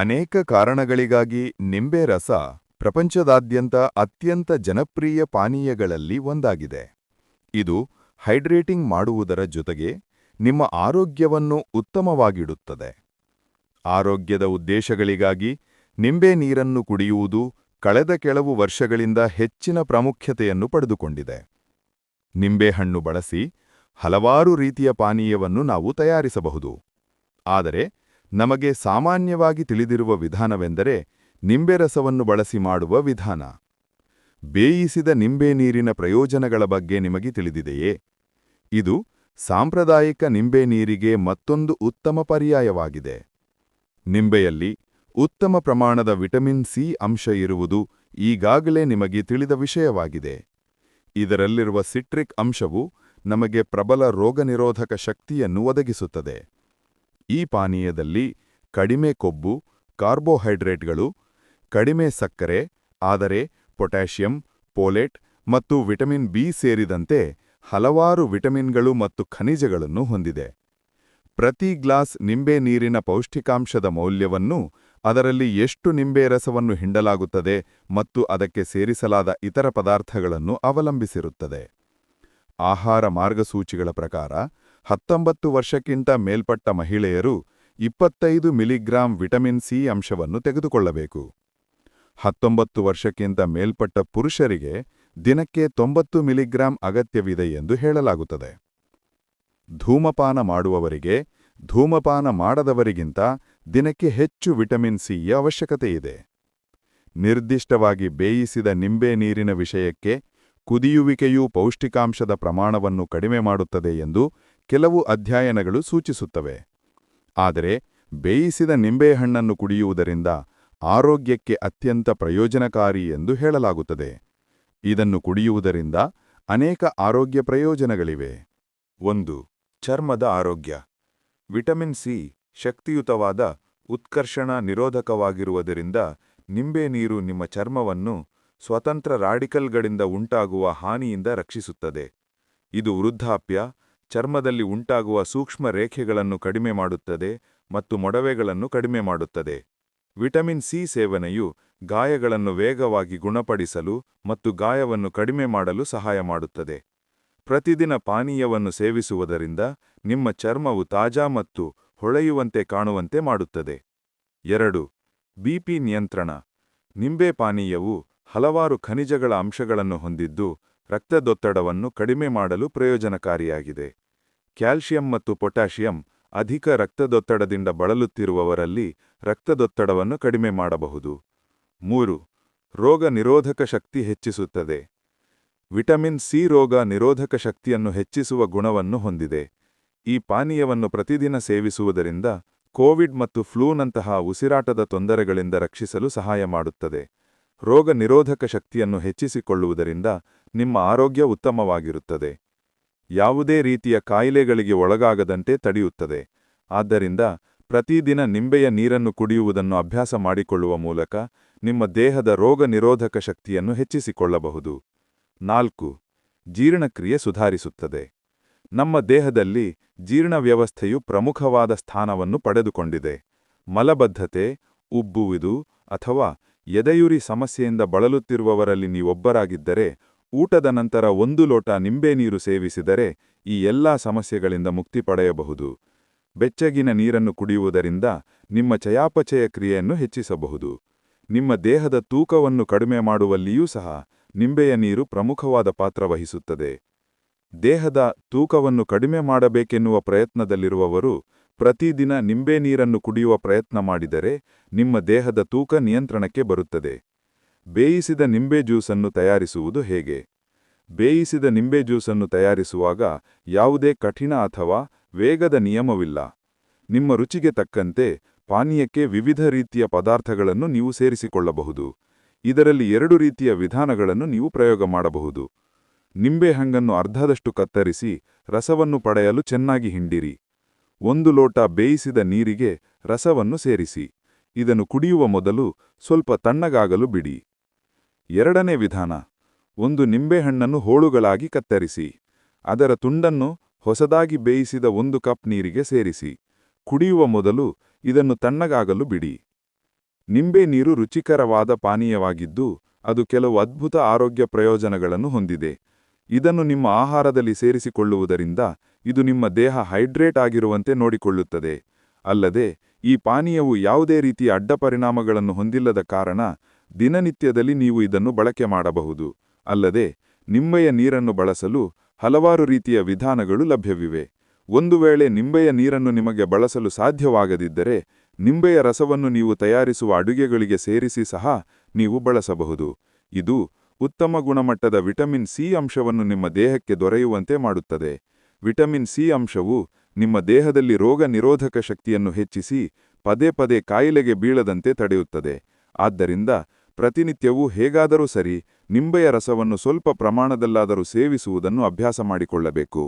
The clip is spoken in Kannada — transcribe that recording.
ಅನೇಕ ಕಾರಣಗಳಿಗಾಗಿ ನಿಂಬೆ ರಸ ಪ್ರಪಂಚದಾದ್ಯಂತ ಅತ್ಯಂತ ಜನಪ್ರಿಯ ಪಾನೀಯಗಳಲ್ಲಿ ಒಂದಾಗಿದೆ. ಇದು ಹೈಡ್ರೇಟಿಂಗ್ ಮಾಡುವುದರ ಜೊತೆಗೆ ನಿಮ್ಮ ಆರೋಗ್ಯವನ್ನು ಉತ್ತಮವಾಗಿಡುತ್ತದೆ. ಆರೋಗ್ಯದ ಉದ್ದೇಶಗಳಿಗಾಗಿ ನಿಂಬೆ ನೀರನ್ನು ಕುಡಿಯುವುದು ಕಳೆದ ಕೆಲವು ವರ್ಷಗಳಿಂದ ಹೆಚ್ಚಿನ ಪ್ರಾಮುಖ್ಯತೆಯನ್ನು ಪಡೆದುಕೊಂಡಿದೆ. ನಿಂಬೆಹಣ್ಣು ಬಳಸಿ ಹಲವಾರು ರೀತಿಯ ಪಾನೀಯವನ್ನು ನಾವು ತಯಾರಿಸಬಹುದು. ಆದರೆ ನಮಗೆ ಸಾಮಾನ್ಯವಾಗಿ ತಿಳಿದಿರುವ ವಿಧಾನವೆಂದರೆ ನಿಂಬೆ ರಸವನ್ನು ಬಳಸಿ ಮಾಡುವ ವಿಧಾನ. ಬೇಯಿಸಿದ ನಿಂಬೆ ನೀರಿನ ಪ್ರಯೋಜನಗಳ ಬಗ್ಗೆ ನಿಮಗೆ ತಿಳಿದಿದೆಯೇ? ಇದು ಸಾಂಪ್ರದಾಯಿಕ ನಿಂಬೆ ನೀರಿಗೆ ಮತ್ತೊಂದು ಉತ್ತಮ ಪರ್ಯಾಯವಾಗಿದೆ. ನಿಂಬೆಯಲ್ಲಿ ಉತ್ತಮ ಪ್ರಮಾಣದ ವಿಟಮಿನ್ ಸಿ ಅಂಶ ಇರುವುದು ಈಗಾಗಲೇ ನಿಮಗೆ ತಿಳಿದ ವಿಷಯವಾಗಿದೆ. ಇದರಲ್ಲಿರುವ ಸಿಟ್ರಿಕ್ ಅಂಶವು ನಮಗೆ ಪ್ರಬಲ ರೋಗನಿರೋಧಕ ಶಕ್ತಿಯನ್ನು ಒದಗಿಸುತ್ತದೆ. ಈ ಪಾನೀಯದಲ್ಲಿ ಕಡಿಮೆ ಕೊಬ್ಬು, ಕಾರ್ಬೋಹೈಡ್ರೇಟ್ಗಳು, ಕಡಿಮೆ ಸಕ್ಕರೆ, ಆದರೆ ಪೊಟ್ಯಾಷಿಯಂ, ಪೋಲೆಟ್ ಮತ್ತು ವಿಟಮಿನ್ ಬಿ ಸೇರಿದಂತೆ ಹಲವಾರು ವಿಟಮಿನ್ಗಳು ಮತ್ತು ಖನಿಜಗಳನ್ನು ಹೊಂದಿದೆ. ಪ್ರತಿ ಗ್ಲಾಸ್ ನಿಂಬೆ ನೀರಿನ ಪೌಷ್ಟಿಕಾಂಶದ ಮೌಲ್ಯವನ್ನು ಅದರಲ್ಲಿ ಎಷ್ಟು ನಿಂಬೆ ರಸವನ್ನು ಹಿಂಡಲಾಗುತ್ತದೆ ಮತ್ತು ಅದಕ್ಕೆ ಸೇರಿಸಲಾದ ಇತರ ಪದಾರ್ಥಗಳನ್ನು ಅವಲಂಬಿಸಿರುತ್ತದೆ. ಆಹಾರ ಮಾರ್ಗಸೂಚಿಗಳ ಪ್ರಕಾರ ಹತ್ತೊಂಬತ್ತು ವರ್ಷಕ್ಕಿಂತ ಮೇಲ್ಪಟ್ಟ ಮಹಿಳೆಯರು ಇಪ್ಪತ್ತೈದು ಮಿಲಿಗ್ರಾಂ ವಿಟಮಿನ್ ಸಿ ಅಂಶವನ್ನು ತೆಗೆದುಕೊಳ್ಳಬೇಕು. ಹತ್ತೊಂಬತ್ತು ವರ್ಷಕ್ಕಿಂತ ಮೇಲ್ಪಟ್ಟ ಪುರುಷರಿಗೆ ದಿನಕ್ಕೆ ತೊಂಬತ್ತು ಮಿಲಿಗ್ರಾಂ ಅಗತ್ಯವಿದೆ ಎಂದು ಹೇಳಲಾಗುತ್ತದೆ. ಧೂಮಪಾನ ಮಾಡುವವರಿಗೆ, ಧೂಮಪಾನ ಮಾಡದವರಿಗಿಂತ ದಿನಕ್ಕೆ ಹೆಚ್ಚು ವಿಟಮಿನ್ ಸಿಯ ಅವಶ್ಯಕತೆಯಿದೆ ನಿರ್ದಿಷ್ಟವಾಗಿ ಬೇಯಿಸಿದ ನಿಂಬೆ ನೀರಿನ ವಿಷಯಕ್ಕೆ ಕುದಿಯುವಿಕೆಯು ಪೌಷ್ಟಿಕಾಂಶದ ಪ್ರಮಾಣವನ್ನು ಕಡಿಮೆ ಮಾಡುತ್ತದೆ ಎಂದು ಕೆಲವು ಅಧ್ಯಯನಗಳು ಸೂಚಿಸುತ್ತವೆ. ಆದರೆ, ಬೇಯಿಸಿದ ನಿಂಬೆಹಣ್ಣನ್ನು ಕುಡಿಯುವುದರಿಂದ ಆರೋಗ್ಯಕ್ಕೆ ಅತ್ಯಂತ ಪ್ರಯೋಜನಕಾರಿ ಎಂದು ಹೇಳಲಾಗುತ್ತದೆ. ಇದನ್ನು ಕುಡಿಯುವುದರಿಂದ ಅನೇಕ ಆರೋಗ್ಯ ಪ್ರಯೋಜನಗಳಿವೆ. ಒಂದು, ಚರ್ಮದ ಆರೋಗ್ಯ. ವಿಟಮಿನ್ ಸಿ ಶಕ್ತಿಯುತವಾದ ಉತ್ಕರ್ಷಣ ನಿರೋಧಕವಾಗಿರುವುದರಿಂದ ನಿಂಬೆ ನೀರು ನಿಮ್ಮ ಚರ್ಮವನ್ನು ಸ್ವತಂತ್ರ ರಾಡಿಕಲ್ಗಳಿಂದ ಉಂಟಾಗುವ ಹಾನಿಯಿಂದ ರಕ್ಷಿಸುತ್ತದೆ. ಇದು ವೃದ್ಧಾಪ್ಯ ಚರ್ಮದಲ್ಲಿ ಉಂಟಾಗುವ ಸೂಕ್ಷ್ಮ ರೇಖೆಗಳನ್ನು ಕಡಿಮೆ ಮಾಡುತ್ತದೆ ಮತ್ತು ಮೊಡವೆಗಳನ್ನು ಕಡಿಮೆ ಮಾಡುತ್ತದೆ. ವಿಟಮಿನ್ ಸಿ ಸೇವನೆಯು ಗಾಯಗಳನ್ನು ವೇಗವಾಗಿ ಗುಣಪಡಿಸಲು ಮತ್ತು ಗಾಯವನ್ನು ಕಡಿಮೆ ಮಾಡಲು ಸಹಾಯ ಮಾಡುತ್ತದೆ. ಪ್ರತಿದಿನ ಪಾನೀಯವನ್ನು ಸೇವಿಸುವುದರಿಂದ ನಿಮ್ಮ ಚರ್ಮವು ತಾಜಾ ಮತ್ತು ಹೊಳೆಯುವಂತೆ ಕಾಣುವಂತೆ ಮಾಡುತ್ತದೆ. ಎರಡು ಬಿಪಿ ನಿಯಂತ್ರಣ. ನಿಂಬೆ ಪಾನೀಯವು ಹಲವಾರು ಖನಿಜಗಳ ಅಂಶಗಳನ್ನು ಹೊಂದಿದ್ದು ರಕ್ತದೊತ್ತಡವನ್ನು ಕಡಿಮೆ ಮಾಡಲು ಪ್ರಯೋಜನಕಾರಿಯಾಗಿದೆ. ಕ್ಯಾಲ್ಸಿಯಂ ಮತ್ತು ಪೊಟ್ಯಾಷಿಯಂ ಅಧಿಕ ರಕ್ತದೊತ್ತಡದಿಂದ ಬಳಲುತ್ತಿರುವವರಲ್ಲಿ ರಕ್ತದೊತ್ತಡವನ್ನು ಕಡಿಮೆ ಮಾಡಬಹುದು. ಮೂರು, ರೋಗ ನಿರೋಧಕ ಶಕ್ತಿ ಹೆಚ್ಚಿಸುತ್ತದೆ. ವಿಟಮಿನ್ ಸಿ ರೋಗ ನಿರೋಧಕ ಶಕ್ತಿಯನ್ನು ಹೆಚ್ಚಿಸುವ ಗುಣವನ್ನು ಹೊಂದಿದೆ. ಈ ಪಾನೀಯವನ್ನು ಪ್ರತಿದಿನ ಸೇವಿಸುವುದರಿಂದ ಕೋವಿಡ್ ಮತ್ತು ಫ್ಲೂನಂತಹ ಉಸಿರಾಟದ ತೊಂದರೆಗಳಿಂದ ರಕ್ಷಿಸಲು ಸಹಾಯ ಮಾಡುತ್ತದೆ. ರೋಗ ನಿರೋಧಕ ಶಕ್ತಿಯನ್ನು ಹೆಚ್ಚಿಸಿಕೊಳ್ಳುವುದರಿಂದ ನಿಮ್ಮ ಆರೋಗ್ಯ ಉತ್ತಮವಾಗಿರುತ್ತದೆ. ಯಾವುದೇ ರೀತಿಯ ಕಾಯಿಲೆಗಳಿಗೆ ಒಳಗಾಗದಂತೆ ತಡೆಯುತ್ತದೆ. ಆದ್ದರಿಂದ ಪ್ರತಿದಿನ ನಿಂಬೆಯ ನೀರನ್ನು ಕುಡಿಯುವುದನ್ನು ಅಭ್ಯಾಸ ಮಾಡಿಕೊಳ್ಳುವ ಮೂಲಕ ನಿಮ್ಮ ದೇಹದ ರೋಗ ನಿರೋಧಕ ಶಕ್ತಿಯನ್ನು ಹೆಚ್ಚಿಸಿಕೊಳ್ಳಬಹುದು. ನಾಲ್ಕು, ಜೀರ್ಣಕ್ರಿಯೆ ಸುಧಾರಿಸುತ್ತದೆ. ನಮ್ಮ ದೇಹದಲ್ಲಿ ಜೀರ್ಣ ವ್ಯವಸ್ಥೆಯು ಪ್ರಮುಖವಾದ ಸ್ಥಾನವನ್ನು ಪಡೆದುಕೊಂಡಿದೆ. ಮಲಬದ್ಧತೆ, ಉಬ್ಬುವುದು ಅಥವಾ ಎದೆಯುರಿ ಸಮಸ್ಯೆಯಿಂದ ಬಳಲುತ್ತಿರುವವರಲ್ಲಿ ನೀವೊಬ್ಬರಾಗಿದ್ದರೆ, ಊಟದ ನಂತರ ಒಂದು ಲೋಟ ನಿಂಬೆ ನೀರು ಸೇವಿಸಿದರೆ ಈ ಎಲ್ಲಾ ಸಮಸ್ಯೆಗಳಿಂದ ಮುಕ್ತಿ ಪಡೆಯಬಹುದು. ಬೆಚ್ಚಗಿನ ನೀರನ್ನು ಕುಡಿಯುವುದರಿಂದ ನಿಮ್ಮ ಚಯಾಪಚಯ ಕ್ರಿಯೆಯನ್ನು ಹೆಚ್ಚಿಸಬಹುದು. ನಿಮ್ಮ ದೇಹದ ತೂಕವನ್ನು ಕಡಿಮೆ ಮಾಡುವಲ್ಲಿಯೂ ಸಹ ನಿಂಬೆಯ ನೀರು ಪ್ರಮುಖವಾದ ಪಾತ್ರ ವಹಿಸುತ್ತದೆ. ದೇಹದ ತೂಕವನ್ನು ಕಡಿಮೆ ಮಾಡಬೇಕೆನ್ನುವ ಪ್ರಯತ್ನದಲ್ಲಿರುವವರು ಪ್ರತಿದಿನ ನಿಂಬೆ ನೀರನ್ನು ಕುಡಿಯುವ ಪ್ರಯತ್ನ ಮಾಡಿದರೆ ನಿಮ್ಮ ದೇಹದ ತೂಕ ನಿಯಂತ್ರಣಕ್ಕೆ ಬರುತ್ತದೆ. ಬೇಯಿಸಿದ ನಿಂಬೆ ಜ್ಯೂಸನ್ನು ತಯಾರಿಸುವುದು ಹೇಗೆ? ಬೇಯಿಸಿದ ನಿಂಬೆ ಜ್ಯೂಸನ್ನು ತಯಾರಿಸುವಾಗ ಯಾವುದೇ ಕಠಿಣ ಅಥವಾ ವೇಗದ ನಿಯಮವಿಲ್ಲ. ನಿಮ್ಮ ರುಚಿಗೆ ತಕ್ಕಂತೆ ಪಾನೀಯಕ್ಕೆ ವಿವಿಧ ರೀತಿಯ ಪದಾರ್ಥಗಳನ್ನು ನೀವು ಸೇರಿಸಿಕೊಳ್ಳಬಹುದು. ಇದರಲ್ಲಿ ಎರಡು ರೀತಿಯ ವಿಧಾನಗಳನ್ನು ನೀವು ಪ್ರಯೋಗ ಮಾಡಬಹುದು. ನಿಂಬೆಹಂಗನ್ನು ಅರ್ಧದಷ್ಟು ಕತ್ತರಿಸಿ ರಸವನ್ನು ಪಡೆಯಲು ಚೆನ್ನಾಗಿ ಹಿಂಡಿರಿ. ಒಂದು ಲೋಟ ಬೇಯಿಸಿದ ನೀರಿಗೆ ರಸವನ್ನು ಸೇರಿಸಿ. ಇದನ್ನು ಕುಡಿಯುವ ಮೊದಲು ಸ್ವಲ್ಪ ತಣ್ಣಗಾಗಲು ಬಿಡಿ. ಎರಡನೇ ವಿಧಾನ, ಒಂದು ನಿಂಬೆಹಣ್ಣನ್ನು ಹೋಳುಗಳಾಗಿ ಕತ್ತರಿಸಿ. ಅದರ ತುಂಡನ್ನು ಹೊಸದಾಗಿ ಬೇಯಿಸಿದ ಒಂದು ಕಪ್ ನೀರಿಗೆ ಸೇರಿಸಿ. ಕುಡಿಯುವ ಮೊದಲು ಇದನ್ನು ತಣ್ಣಗಾಗಲು ಬಿಡಿ. ನಿಂಬೆ ನೀರು ರುಚಿಕರವಾದ ಪಾನೀಯವಾಗಿದ್ದು, ಅದು ಕೆಲವು ಅದ್ಭುತ ಆರೋಗ್ಯ ಪ್ರಯೋಜನಗಳನ್ನು ಹೊಂದಿದೆ. ಇದನ್ನು ನಿಮ್ಮ ಆಹಾರದಲ್ಲಿ ಸೇರಿಸಿಕೊಳ್ಳುವುದರಿಂದ ಇದು ನಿಮ್ಮ ದೇಹ ಹೈಡ್ರೇಟ್ ಆಗಿರುವಂತೆ ನೋಡಿಕೊಳ್ಳುತ್ತದೆ. ಅಲ್ಲದೆ, ಈ ಪಾನೀಯವು ಯಾವುದೇ ರೀತಿಯ ಅಡ್ಡಪರಿಣಾಮಗಳನ್ನು ಹೊಂದಿಲ್ಲದ ಕಾರಣ ದಿನನಿತ್ಯದಲ್ಲಿ ನೀವು ಇದನ್ನು ಬಳಕೆ ಮಾಡಬಹುದು. ಅಲ್ಲದೆ, ನಿಂಬೆಯ ನೀರನ್ನು ಬಳಸಲು ಹಲವಾರು ರೀತಿಯ ವಿಧಾನಗಳು ಲಭ್ಯವಿವೆ. ಒಂದು ವೇಳೆ ನಿಂಬೆಯ ನೀರನ್ನು ನಿಮಗೆ ಬಳಸಲು ಸಾಧ್ಯವಾಗದಿದ್ದರೆ, ನಿಂಬೆಯ ರಸವನ್ನು ನೀವು ತಯಾರಿಸುವ ಅಡುಗೆಗಳಿಗೆ ಸೇರಿಸಿ ಸಹ ನೀವು ಬಳಸಬಹುದು. ಇದು ಉತ್ತಮ ಗುಣಮಟ್ಟದ ವಿಟಮಿನ್ ಸಿ ಅಂಶವನ್ನು ನಿಮ್ಮ ದೇಹಕ್ಕೆ ದೊರೆಯುವಂತೆ ಮಾಡುತ್ತದೆ. ವಿಟಮಿನ್ ಸಿ ಅಂಶವು ನಿಮ್ಮ ದೇಹದಲ್ಲಿ ರೋಗ ನಿರೋಧಕ ಶಕ್ತಿಯನ್ನು ಹೆಚ್ಚಿಸಿ ಪದೇ ಪದೇ ಕಾಯಿಲೆಗೆ ಬೀಳದಂತೆ ತಡೆಯುತ್ತದೆ. ಆದ್ದರಿಂದ ಪ್ರತಿನಿತ್ಯವೂ ಹೇಗಾದರೂ ಸರಿ, ನಿಂಬೆಯ ರಸವನ್ನು ಸ್ವಲ್ಪ ಪ್ರಮಾಣದಲ್ಲಾದರೂ ಸೇವಿಸುವುದನ್ನು ಅಭ್ಯಾಸ ಮಾಡಿಕೊಳ್ಳಬೇಕು.